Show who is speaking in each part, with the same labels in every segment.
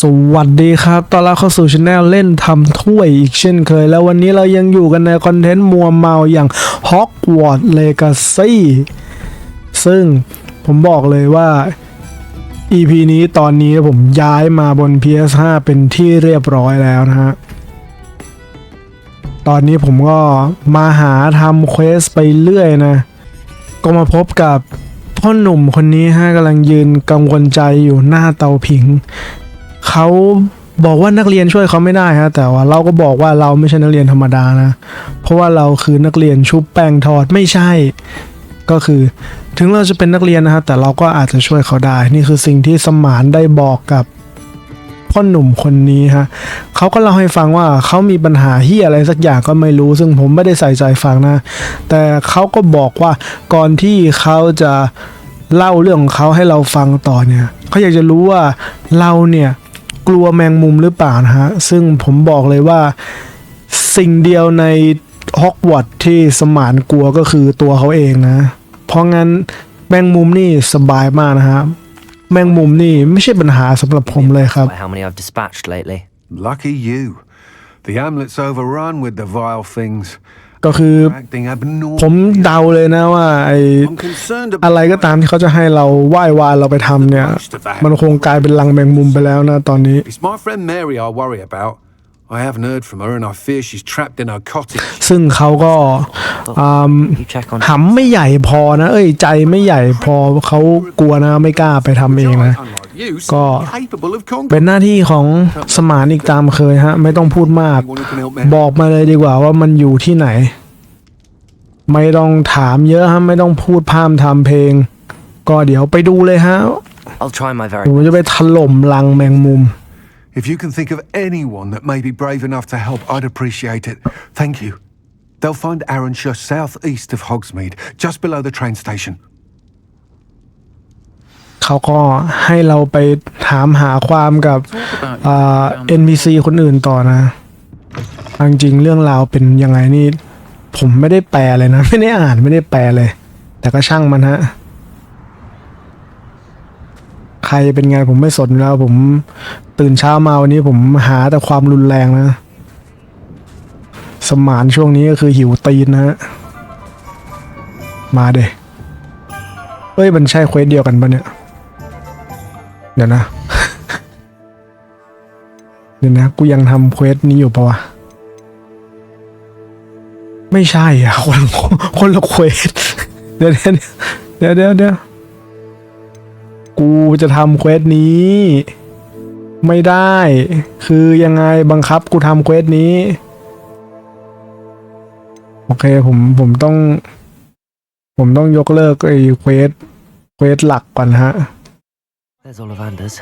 Speaker 1: สวัสดีครับตอนรับเข้าสู่ช anel เล่นทำถ้วยอีกเช่นเคย แล้ววันนี้เรายังอยู่กันในคอนเทนต์มัวเมาอย่าง Hogwarts Legacy ซึ่งผมบอกเลยว่า EP นี้ตอนนี้ผมย้ายมาบน PS5 เป็นที่เรียบร้อยแล้วนะฮะ ตอนนี้ผมก็มาหาทำเควสไปเรื่อยนะ ก็มาพบกับพ่อหนุ่มคนนี้ฮะกำลังยืนกังวลใจอยู่หน้าเตาผิง เขาบอกว่านักเรียนช่วยเขาไม่ได้ฮะแต่ว่าเราก็บอกว่าเราไม่ใช่นักเรียนธรรมดานะ เพราะว่าเราคือนักเรียนชุบแป้งทอดไม่ใช่ ก็คือ ถึงเราจะเป็นนักเรียนนะฮะแต่เราก็อาจจะช่วยเขาได้ นี่คือสิ่งที่สมานได้บอกกับพ่อหนุ่มคนนี้ฮะเขาก็เล่าให้ฟังว่าเขามีปัญหาเฮียอะไรสักอย่างก็ไม่รู้ ซึ่งผมไม่ได้ใส่ใจฟังนะ แต่เขาก็บอกว่าก่อนที่เขาจะเล่าเรื่องของเขาให้เราฟังต่อเนี่ยเขาอยากจะรู้ว่าเราเนี่ย กลัวแมงมุมหรือเปล่านะฮะ ซึ่งผมบอกเลยว่าสิ่งเดียวในฮอกวอตส์ที่สมานกลัวก็คือตัวเขาเองนะ เพราะงั้นแมงมุมนี่สบายมากนะฮะ แมงมุมนี่ไม่ใช่ปัญหาสำหรับผมเลยครับ
Speaker 2: by how many I've dispatched lately.
Speaker 3: Lucky you. The hamlet's overrun with the vile things.
Speaker 1: ก็คือ
Speaker 3: Acting abnormal.
Speaker 1: ผมเดาเลยนะว่าไอ
Speaker 3: I'm concerned
Speaker 1: อะไร
Speaker 3: about
Speaker 1: ก็ตามที่เขาจะให้เราไหว้วานเราไปทำเนี่ย มันคงกลายเป็นรังแมงมุมไปแล้วนะตอนนี้
Speaker 3: It's my friend Mary I worry about. I haven't heard from her and I fear she's trapped in her cottage.
Speaker 1: ซึ่งเขาก็อืม
Speaker 2: You check on
Speaker 1: หำไม่ใหญ่พอนะ เอ้ยใจไม่ใหญ่พอเขากลัวนะไม่กล้าไปทำเองนะ
Speaker 3: Unlike you,
Speaker 1: Có.
Speaker 3: seem capable of
Speaker 1: เป็
Speaker 3: conquering.
Speaker 1: นหน้าที่ของสมานอีกตามเคยฮะ ไม่ต้องพูดมาก
Speaker 3: Anyone who can help me.
Speaker 1: บอกมาเลยดีกว่าว่ามันอยู่ที่ไหน ไม่ต้องถามเยอะฮะ ไม่ต้องพูดพร่ำทำเพลง ก็เดี๋ยวไปดูเลยฮะ
Speaker 2: I'll try my
Speaker 1: ผม
Speaker 2: very
Speaker 1: จะไปถล่มรังแมงมุม
Speaker 3: If you can think of anyone that may be brave enough to help, I'd appreciate it. Thank you. They'll find Arrowshire southeast of Hogsmeade, just below the train station.
Speaker 1: เขาก็ให้เราไปถามหาความกับอ่า NPC คนอื่นต่อนะเอาจริงๆเรื่องราวเป็นยังไงนี่ ผมไม่ได้แปลเลยนะ ไม่ได้อ่านไม่ได้แปลเลย แต่ก็ช่างมันฮะใค รเป็นไงผมไม่สนแล้วผมตื่นเช้ามาวันนี้ผมหาแต่ความรุนแรงนะ สมานช่วงนี้ก็คือหิวตีนนะฮะ มาเดเอ้ยมันใช่เควสเดียวกันปะเนี่ย เดี๋ยวนะ เดี๋ยวนะ กูยังทำเควสนี้อยู่ปะวะ ไม่ใช่อะ คนคนละเควส เดี๋ยวเดี๋ยวเดี๋ยวเดี๋ยว กูจะทำเควสนี้ ไม่ได้ คือยังไงบังคับกูทำเควสนี้ โอเคผมผมต้อง ผมต้องยกเลิกไอ้เควสเควสหลักก่อนฮะ
Speaker 2: There's Ollivanders.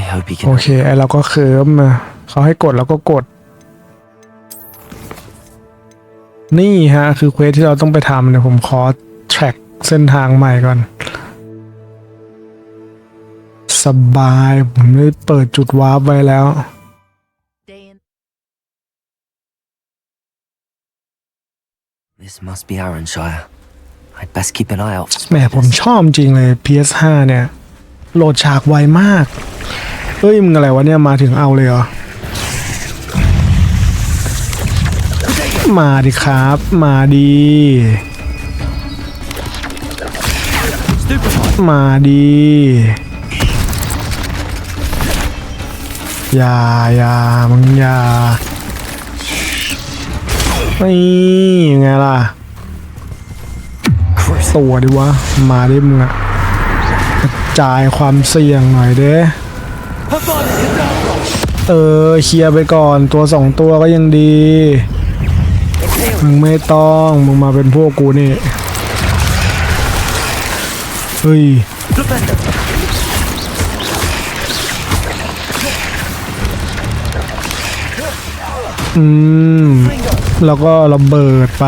Speaker 2: I hope he
Speaker 1: โอ
Speaker 2: can.
Speaker 1: เคไอเราก็เคิร์มมาเขาให้กดเราก็กด นี่ฮะ คือเควสที่เราต้องไปทำเนี่ยผมขอ track เส้นทางใหม่ก่อนส บาย ผมได้เปิดจุดวาร์ปไว้แล้ว
Speaker 2: This must be Arrowshire. I'd best keep an eye out.
Speaker 1: แหมผมชอบจริงเลย PS5 เนี่ย โหลดฉากไวมาก เฮ้ย มึงอะไรวะเนี่ย มาถึงเอาเลยเหรอ มาดิครับ มาดีมาดี อย่าอย่ามึงอย่านี่ยังไงล่ะตัวดิวะ มาดิมึงอะกระจายความเสี่ยงหน่อยเด้เออเคลียร์ไปก่อนตัวสองตัวก็ยังดี มึงไม่ต้องมึงมาเป็นพวกกูนี่ เฮ้ย อืม แล้วก็ระเบิดไป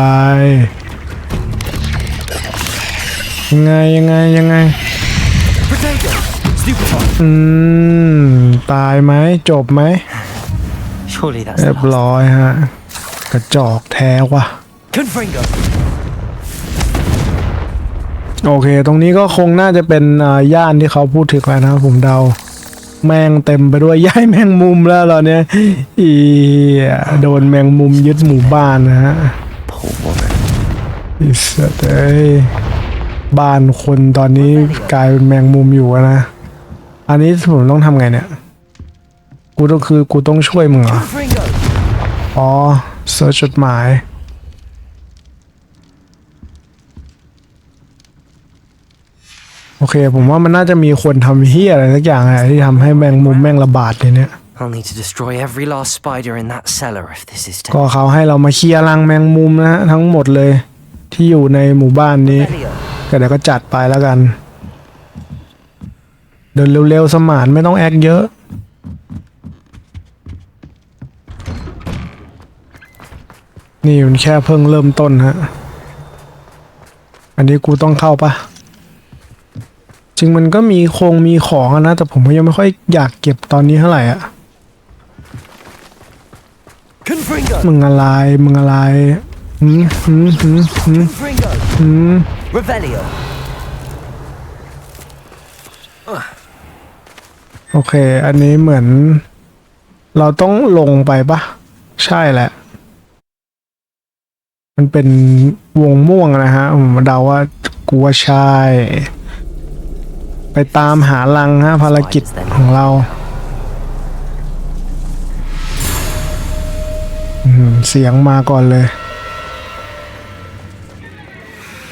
Speaker 1: ยังไงยังไงยังไง อืม ตายไหมจบไหมเรียบร้อยฮะ กระจอกแท้ว่ะโอเค ตรงนี้ก็คงน่าจะเป็นย่านที่เขาพูดถึงแล้วนะผมเดา แมงเต็มไปด้วยย้ายแมงมุมแล้วเราเนี่ยอีโดนแมงมุมยึดหมู่บ้านนะฮะอิสเอ้ยบ้านคนตอนนี้กลายเป็นแมงมุมอยู่นะ อันนี้ผมต้องทำไงเนี่ย กูต้องคือกูต้องช่วยมึงเหรอ อ๋อเสิร์ชจดหมาย โอเค ผมว่ามันน่าจะมีคนทำเฮียอะไรสักอย่างอะไรที่ทำให้แมงมุมแม่งระบาดในเนี้ย
Speaker 2: I'll need to destroy every last spider in that cellar if this is to
Speaker 1: ก็เขาให้เรามาเคลียร์รังแมงมุมนะฮะทั้งหมดเลย ที่อยู่ในหมู่บ้านนี้ ก็เดี๋ยวก็จัดไปแล้วกัน เดินเร็วๆสมานไม่ต้องแอคเยอะ นี่มันแค่เพิ่งเริ่มต้นฮะ อันนี้กูต้องเข้าปะ จริงมันก็มีโครงมีของอะนะ แต่ผมก็ยังไม่ค่อยอยากเก็บตอนนี้เท่าไหร่อะ
Speaker 2: Confringo!
Speaker 1: มึงอะไร มึงอะไรหืมหืมหืมหืม
Speaker 2: Confringo!
Speaker 1: หืม
Speaker 2: Revelio!
Speaker 1: โอเค อันนี้เหมือน เราต้องลงไปปะใช่แหละ มันเป็นวงม่วงนะฮะผมเดาว่ากูว่าใช่ ไปตามหาลังฮะภารกิจของเราอืมเสียงมาก่อนเลย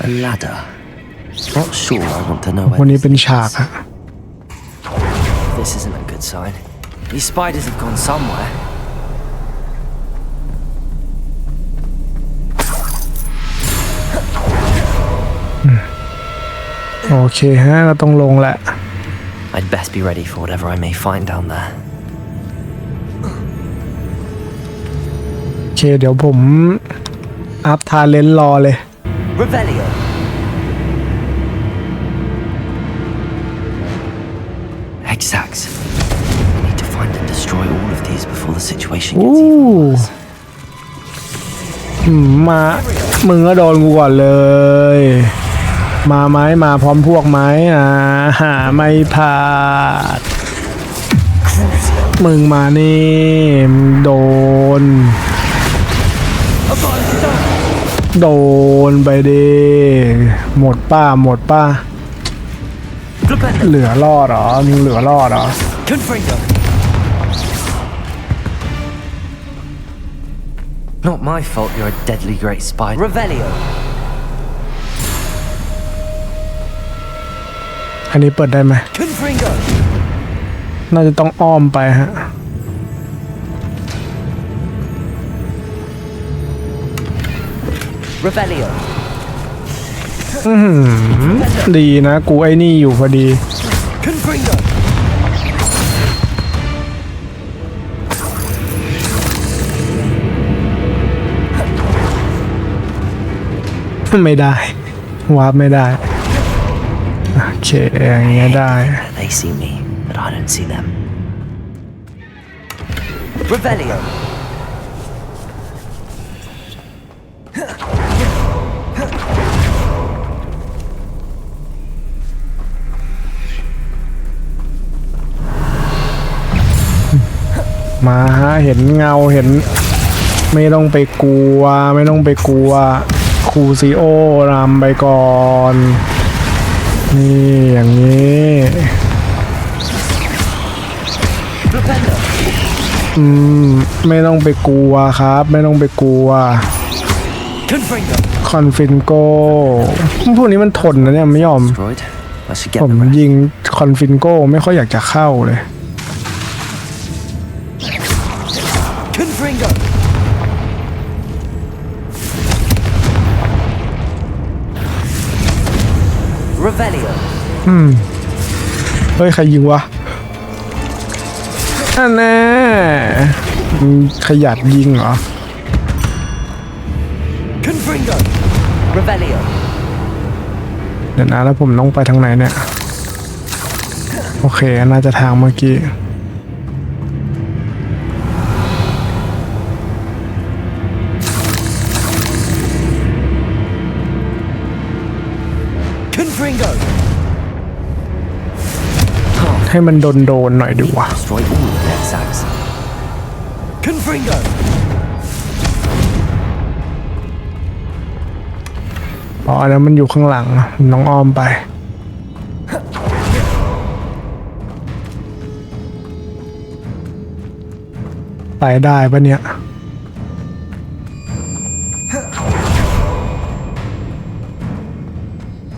Speaker 2: A ladder. Not sure I want to know
Speaker 1: วัน
Speaker 2: where
Speaker 1: นี้
Speaker 2: this
Speaker 1: เป็นฉากอะ
Speaker 2: This isn't a good sign. These spiders have gone somewhere.
Speaker 1: โอเคฮะเราต้องลงแหละ
Speaker 2: I'd best be ready for whatever I may find down there.
Speaker 1: โอเคเดี๋ยวผมอัพทาเลนรอเลย
Speaker 2: Revelio! Exact. I need to find and destroy all of these before the situation gets even
Speaker 1: Ooh.
Speaker 2: worse.
Speaker 1: อืมมามึงก็โดนกูก่อนเลย มาไหมมาพร้อมพวกไหมอ่าหาไม่พลาด มึงมานี่มึงโดน โดนไปดิหมดป้าหมดป้า
Speaker 2: Revelio!
Speaker 1: เหลือรอดเหรอมึงเหลือรอดเหรอ
Speaker 2: Confringo! Not my fault you're a deadly great spider. Revelio!
Speaker 1: อันนี้เปิดได้ไหม
Speaker 2: Confringo!
Speaker 1: น่าจะต้องอ้อมไปฮะ
Speaker 2: Revelio!
Speaker 1: ดีนะ กูไอ้นี่อยู่พอดี
Speaker 2: Confringo!
Speaker 1: ไม่ได้ วาร์ปไม่ได้ โอเคอย่างเงี้ยได้
Speaker 2: They see me, but I don't see them. Revelio!
Speaker 1: มาฮะเห็นเงาเห็น ไม่ต้องไปกลัว ไม่ต้องไปกลัวครูซีโอนำไปก่อน นี่อย่างนี้
Speaker 2: Revelio!
Speaker 1: อืมไม่ต้องไปกลัวครับ ไม่ต้องไปกลัว
Speaker 2: Confringo!
Speaker 1: คอนฟินโกพวกนี้มันทนนะเนี่ยไม่ยอม
Speaker 2: Destroyed. I should get
Speaker 1: ผม
Speaker 2: the rest.
Speaker 1: ยิงคอนฟินโกไม่ค่อยอยากจะเข้าเลย
Speaker 2: Revelio!
Speaker 1: เฮ้ย ใครยิงวะอันแน่มึงขยัดยิงเหรอ
Speaker 2: Confringo! Revelio!
Speaker 1: เดี๋ยวนะแล้วผมต้องไปทางไหนเนี่ย โอเค น่าจะทางเมื่อกี้ ให้มันโดนโดนๆหน่อยดีวะ
Speaker 2: Destroy all of the Hexags. Confringo!
Speaker 1: อ๋ออันนั้นมันอยู่ข้างหลัง น้องอ้อมไป ไปได้ปะเนี่ย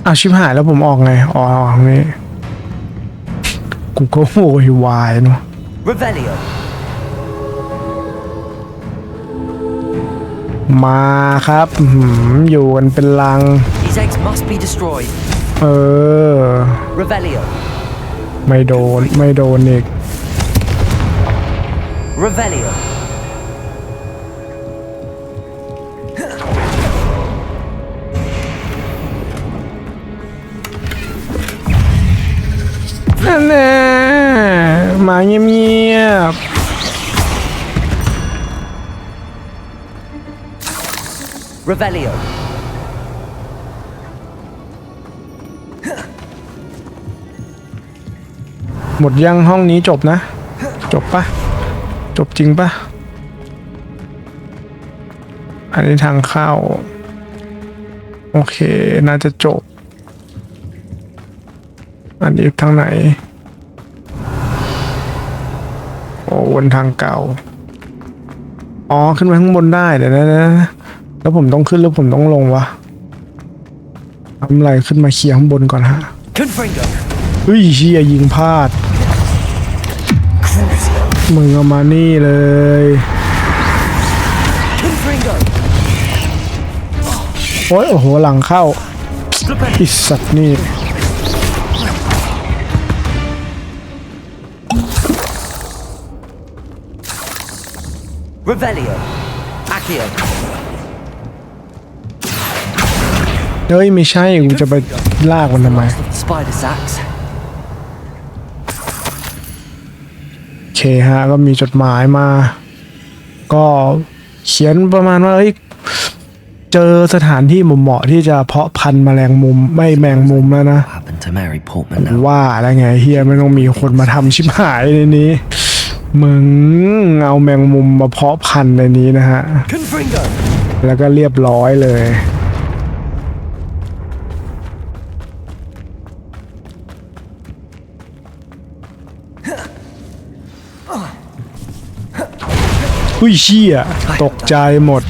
Speaker 1: อ้าวชิบหายแล้วผมออกไง อ๋อออกนี้ กูก็โวยวายเนาะ
Speaker 2: Revelio!
Speaker 1: มาครับอื้อหืออยู่กันเป็นลัง
Speaker 2: These eggs must be destroyed.
Speaker 1: เออ
Speaker 2: Revelio!
Speaker 1: ไม่โดน ไม่โดนอีก
Speaker 2: Revelio!
Speaker 1: นั่นแน่ มาเงียบ
Speaker 2: Revelio!
Speaker 1: ๆหมดยังห้องนี้จบนะ จบปะจบจริงปะอันนี้ทางเข้า โอเค น่าจะจบ อันนี้ทางไหน อ้วนทางเก่า อ๋อ ขึ้นไปข้างบนได้เดี๋ยวนะนะแล้วผมต้องขึ้นหรือผมต้องลงวะทำอะไรขึ้นมาเคลียร์ข้างบนก่อนฮะเฮ้ยเชียยิงพลาด มึงเอามานี่เลยโอ้ยโอ้โหหลังเข้าอิสัตว์นี่
Speaker 2: Revelio! Accio!
Speaker 1: เฮ้ยไม่ใช่กูจะไปลากมันทำไม
Speaker 2: Last of the spider sacks.
Speaker 1: โอเคฮะก็มีจดหมายมา ก็เขียนประมาณว่าเฮ้ยเจอสถานที่เหมาะๆที่จะเพาะพันธุ์แมลงมุมไม่แมงมุมแล้วนะ
Speaker 2: What happened to Mary Portman now?
Speaker 1: ว่าแล้วไงเฮียไม่ต้องมีคนมาทำชิบหายในนี้ มึงเอาแมงมุมมาเพาะพันธุ์ในนี้นะฮะ แล้วก็เรียบร้อยเลย อุ้ยเชี่ยตกใจหมด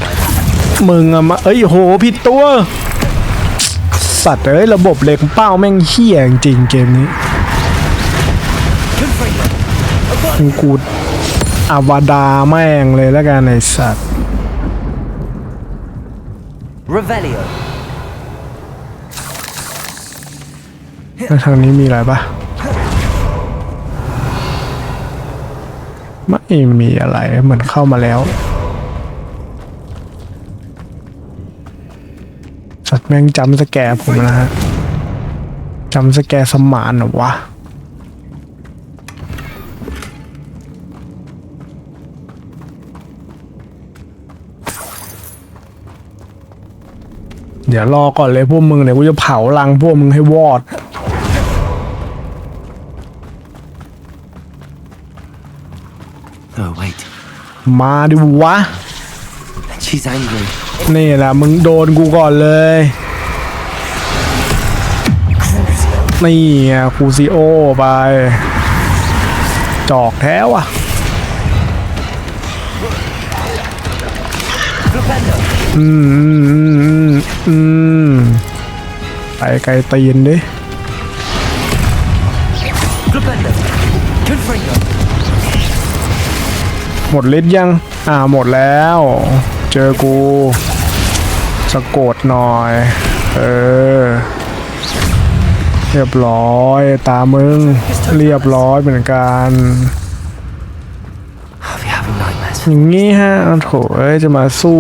Speaker 1: มึงอะมา เอ้ยโหผิดตัว สัตว์เอ้ย ระบบเหล็กเป้าแม่งเฮี้ยจริงเกมนี้
Speaker 2: Confringo!
Speaker 1: กูกูอาวาดาแม่งเลยแล้วกันไอสัตว์
Speaker 2: Revelio!
Speaker 1: แล้วทางนี้มีอะไรปะไม่มีอะไรเหมือนเข้ามาแล้ว สัตว์แม่งจำสแกร์ผมนะฮะจำสแกร์สมานเหรอวะ เดี๋ยวรอก่อนเลยพวกมึงเดี๋ยวกูจะเผารังพวกมึงให้วอด
Speaker 2: Oh, wait.
Speaker 1: มาดิวะ
Speaker 2: She's angry.
Speaker 1: นี่แหละมึงโดนกูก่อนเลย นี่ไงคูซิโอไป จอกแท้ว่ะ
Speaker 2: Flipendo!
Speaker 1: อืมอืมอืมไปไกลตีนดิหมดฤทธิ์ยัง อ่าหมดแล้ว เจอกูสะกดหน่อย เออ เรียบร้อย ตามึง เรียบร้อยเหมือนกัน อย่างงี้ฮะโถเอ้ยจะมาสู้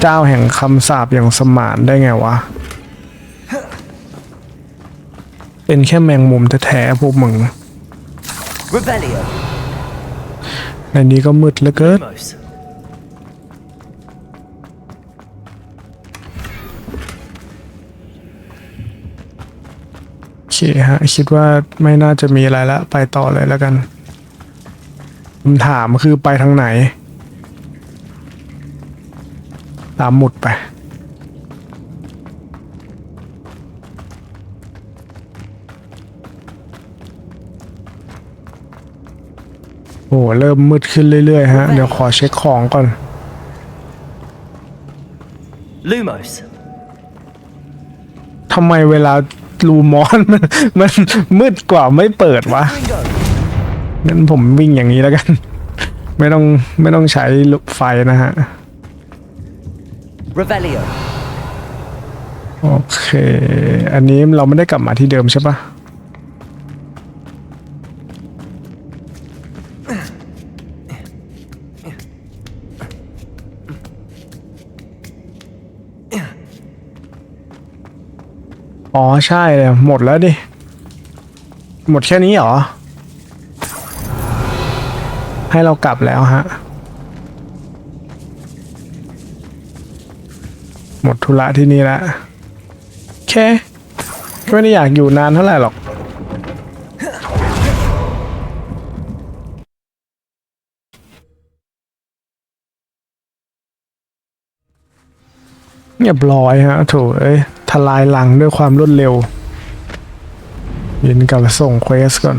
Speaker 1: เจ้าแห่งคำสาปอย่างสมานได้ไงวะ เป็นแค่แมงมุมแท้ๆพวกมึง
Speaker 2: Revelio!
Speaker 1: ในนี้ก็มืดเหลือเกิน
Speaker 2: Lumos!
Speaker 1: โอเคฮะ คิดว่าไม่น่าจะมีอะไรละ ไปต่อเลยแล้วกัน คำถามคือไปทางไหน ตามหมุดไป โอ้เริ่มมืดขึ้นเรื่อยๆฮะ เดี๋ยวขอเช็คของก่อน
Speaker 2: Lumos.
Speaker 1: ทำไมเวลารูมอนมันมันมืดกว่าไม่เปิดวะ งั้นผมวิ่งอย่างนี้แล้วกัน ไม่ต้องไม่ต้องใช้ไฟนะฮะ
Speaker 2: Revelio.
Speaker 1: โอเค อันนี้เราไม่ได้กลับมาที่เดิมใช่ปะอ๋อ ใช่เลยหมดแล้วดิ หมดแค่นี้เหรอ ให้เรากลับแล้วฮะ หมดธุระที่นี่แล้วโอเคก็ไม่ได้อยากอยู่นานเท่าไหร่หรอกเรียบร้อยฮะโถเอ้ยทลายหลังด้วยความรวดเร็วยินกับส่งเควสก่อน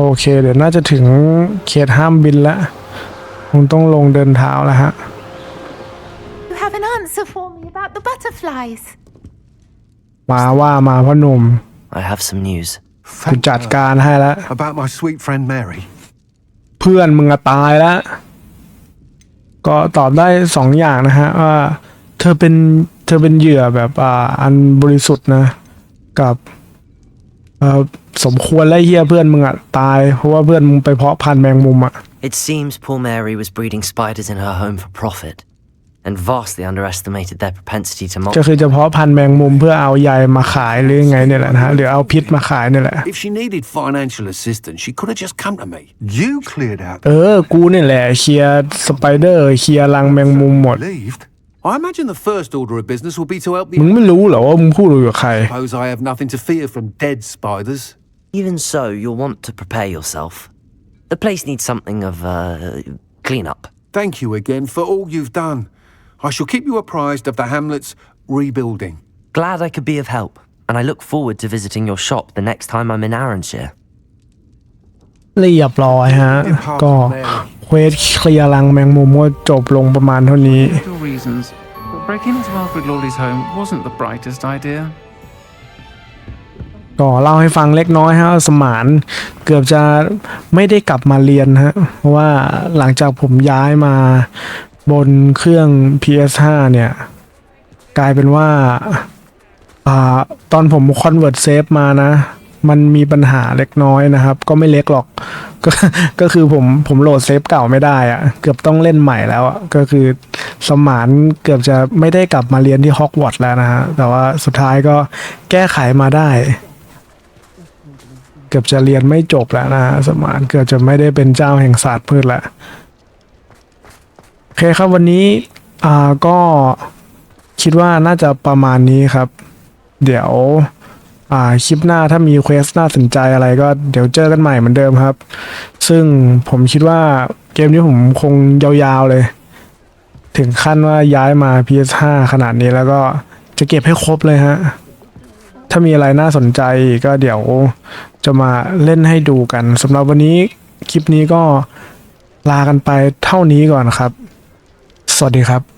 Speaker 1: โอเค เดี๋ยวน่าจะถึงเขตห้ามบินแล้วคงต้องลงเดินเท้าแล้วฮะ
Speaker 4: You have an answer for me about the butterflies.
Speaker 1: มาว่ามาพ่อหนุ่ม
Speaker 2: I have some news.
Speaker 1: กูจัดการให้แล้ว
Speaker 3: About my sweet friend Mary.
Speaker 1: เพื่อนมึงอะตายแล้ว ก็ตอบได้สองอย่างนะฮะว่าเธอเป็นเธอเป็นเหยื่อแบบอ่าอันบริสุทธิ์นะ กับ เอ่อสมควรและเฮียเพื่อนมึงอะตาย เพราะว่าเพื่อนมึงไปเพาะพันธุ์แมงมุมอะ
Speaker 2: It seems poor Mary was breeding spiders in her home for profit, and vastly underestimated their propensity to
Speaker 1: ก็
Speaker 2: multiply.
Speaker 1: คือจะเพาะพันธุ์แมงมุมเพื่อเอาใยมาขายหรือยังไงเนี่ยแหละนะฮะหรือเอาพิษมาขายเนี่ยแหละ
Speaker 5: If she needed financial assistance, she could have just come to me.
Speaker 3: You cleared out
Speaker 1: เออ กูเนี่ยแหละเคลียร์สไปเดอร์เคลียร์รังแมงมุมหมด
Speaker 3: relieved.
Speaker 5: I imagine the first order of business will be to help
Speaker 1: มึง
Speaker 5: the.
Speaker 1: ไม่รู้เหรอว่ามึงพูดอยู่กับใคร
Speaker 5: Suppose I have nothing to fear from dead spiders.
Speaker 2: Even so, you'll want to prepare yourself. The place needs something of uh, cleanup.
Speaker 5: Thank you again for all you've done. I shall keep you apprised of the hamlet's rebuilding.
Speaker 2: Glad I could be of help, and I look forward to visiting your shop the next time I'm in Arranshire.
Speaker 1: เรียบร้อยฮะ ก็ เควสเคลียร์รังแมงมุมก็จบลงประมาณเท่านี้
Speaker 6: Legal reasons, but breaking into Alfred Lawley's home wasn't the brightest idea.
Speaker 1: ก็เล่าให้ฟังเล็กน้อยฮะสมานเกือบจะไม่ได้กลับมาเรียนฮะเพราะว่าหลังจากผมย้ายมาบนเครื่อง PS5 เนี่ย กลายเป็นว่าอ่าตอนผม convert save มานะ มันมีปัญหาเล็กน้อยนะครับ ก็ไม่เล็กหรอก ก็ก็คือผมผมโหลดเซฟเก่าไม่ได้อะเกือบต้องเล่นใหม่แล้วอะก็คือสมานเกือบจะไม่ได้กลับมาเรียนที่ฮอกวอตส์แล้วนะฮะแต่ว่าสุดท้ายก็แก้ไขมาได้ เกือบจะเรียนไม่จบแล้วนะฮะสมานเกือบจะไม่ได้เป็นเจ้าแห่งศาสตร์พืชล้วโอเคครับวันนี้อ่าก็คิดว่าน่าจะประมาณนี้ครับ เดี๋ยว อ่าคลิปหน้าถ้ามีเควสน่าสนใจอะไรก็เดี๋ยวเจอกันใหม่เหมือนเดิมครับ ซึ่งผมคิดว่าเกมนี้ผมคงยาวๆเลย ถึงขั้นว่าย้ายมา PS5 ขนาดนี้แล้วก็จะเก็บให้ครบเลยฮะ ถ้ามีอะไรน่าสนใจก็เดี๋ยวจะมาเล่นให้ดูกันสำหรับวันนี้คลิปนี้ก็ลากันไปเท่านี้ก่อนครับ สวัสดีครับ